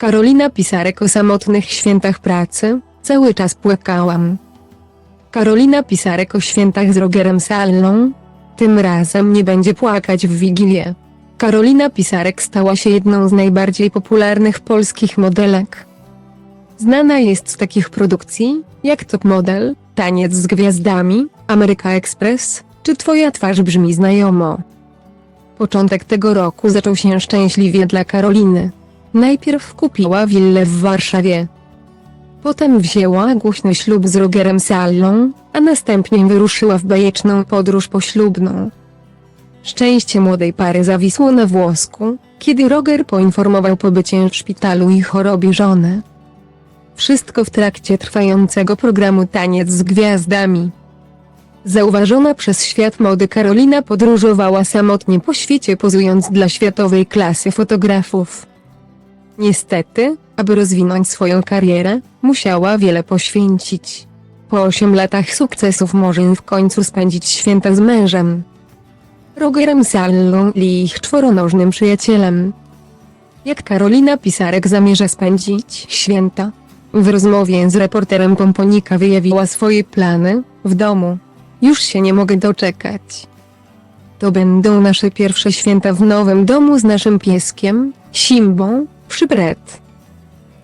Karolina Pisarek o samotnych świętach pracy, cały czas płakałam. Karolina Pisarek o świętach z Rogerem Sallą, tym razem nie będzie płakać w Wigilię. Karolina Pisarek stała się jedną z najbardziej popularnych polskich modelek. Znana jest z takich produkcji, jak Top Model, Taniec z Gwiazdami, Ameryka Express, czy Twoja twarz brzmi znajomo. Początek tego roku zaczął się szczęśliwie dla Karoliny. Najpierw kupiła willę w Warszawie. Potem wzięła głośny ślub z Rogerem Sallą, a następnie wyruszyła w bajeczną podróż poślubną. Szczęście młodej pary zawisło na włosku, kiedy Roger poinformował pobycie w szpitalu i chorobie żony. Wszystko w trakcie trwającego programu Taniec z Gwiazdami. Zauważona przez świat mody Karolina podróżowała samotnie po świecie pozując dla światowej klasy fotografów. Niestety, aby rozwinąć swoją karierę, musiała wiele poświęcić. Po 8 latach sukcesów może w końcu spędzić święta z mężem. Rogerem Sallą i ich czworonożnym przyjacielem. Jak Karolina Pisarek zamierza spędzić święta? W rozmowie z reporterem Pomponika wyjawiła swoje plany w domu. Już się nie mogę doczekać. To będą nasze pierwsze święta w nowym domu z naszym pieskiem, Simbą, przy Bret.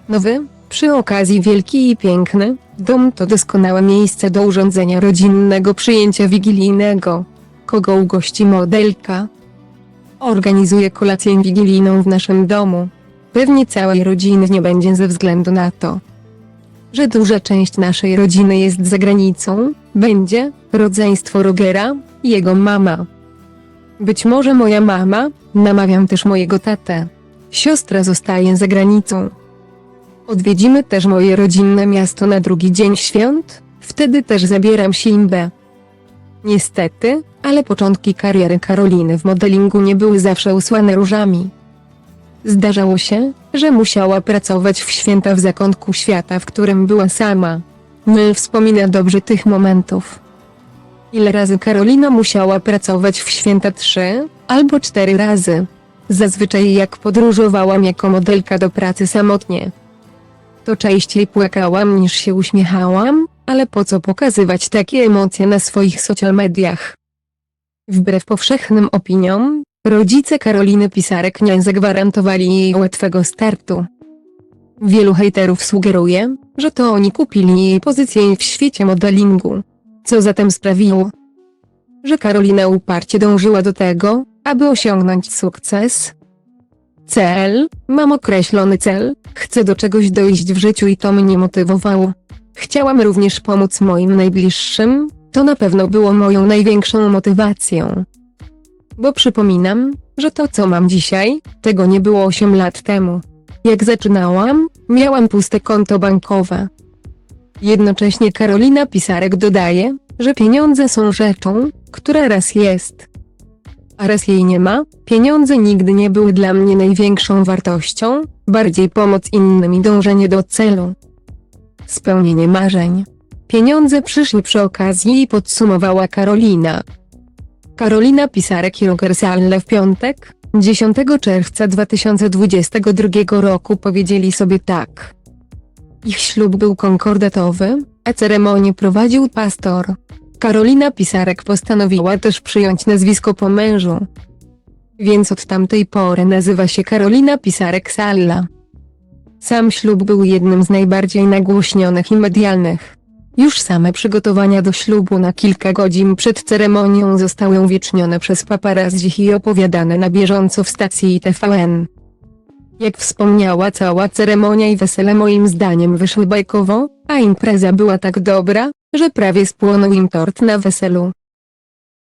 Nowy, przy okazji wielki i piękny, dom to doskonałe miejsce do urządzenia rodzinnego przyjęcia wigilijnego. Kogo ugości modelka? Organizuje kolację wigilijną w naszym domu. Pewnie całej rodziny nie będzie ze względu na to, że duża część naszej rodziny jest za granicą, będzie rodzeństwo Rogera i jego mama. Być może moja mama, namawiam też mojego tatę. Siostra zostaje za granicą. Odwiedzimy też moje rodzinne miasto na drugi dzień świąt, wtedy też zabieram Simbę. Niestety, ale początki kariery Karoliny w modelingu nie były zawsze usłane różami. Zdarzało się, że musiała pracować w święta w zakątku świata, w którym była sama. Mel wspomina dobrze tych momentów. Ile razy Karolina musiała pracować w święta trzy albo cztery razy. Zazwyczaj jak podróżowałam jako modelka do pracy samotnie. To częściej płakałam niż się uśmiechałam, ale po co pokazywać takie emocje na swoich social mediach? Wbrew powszechnym opiniom, rodzice Karoliny Pisarek nie zagwarantowali jej łatwego startu. Wielu hejterów sugeruje, że to oni kupili jej pozycję w świecie modelingu. Co zatem sprawiło, że Karolina uparcie dążyła do tego, aby osiągnąć sukces? Cel, mam określony cel, chcę do czegoś dojść w życiu i to mnie motywowało. Chciałam również pomóc moim najbliższym, to na pewno było moją największą motywacją. Bo przypominam, że to co mam dzisiaj, tego nie było 8 lat temu. Jak zaczynałam, miałam puste konto bankowe. Jednocześnie Karolina Pisarek dodaje, że pieniądze są rzeczą, która raz jest. A raz jej nie ma, pieniądze nigdy nie były dla mnie największą wartością, bardziej pomoc innym i dążenie do celu. Spełnienie marzeń. Pieniądze przyszły przy okazji i podsumowała Karolina. Karolina Pisarek i Roger Salle w piątek, 10 czerwca 2022 roku powiedzieli sobie tak. Ich ślub był konkordatowy, a ceremonię prowadził pastor. Karolina Pisarek postanowiła też przyjąć nazwisko po mężu. Więc od tamtej pory nazywa się Karolina Pisarek Salla. Sam ślub był jednym z najbardziej nagłośnionych i medialnych. Już same przygotowania do ślubu na kilka godzin przed ceremonią zostały uwiecznione przez paparazzi i opowiadane na bieżąco w stacji TVN. Jak wspomniała cała ceremonia i wesele moim zdaniem wyszły bajkowo, a impreza była tak dobra, że prawie spłonął im tort na weselu.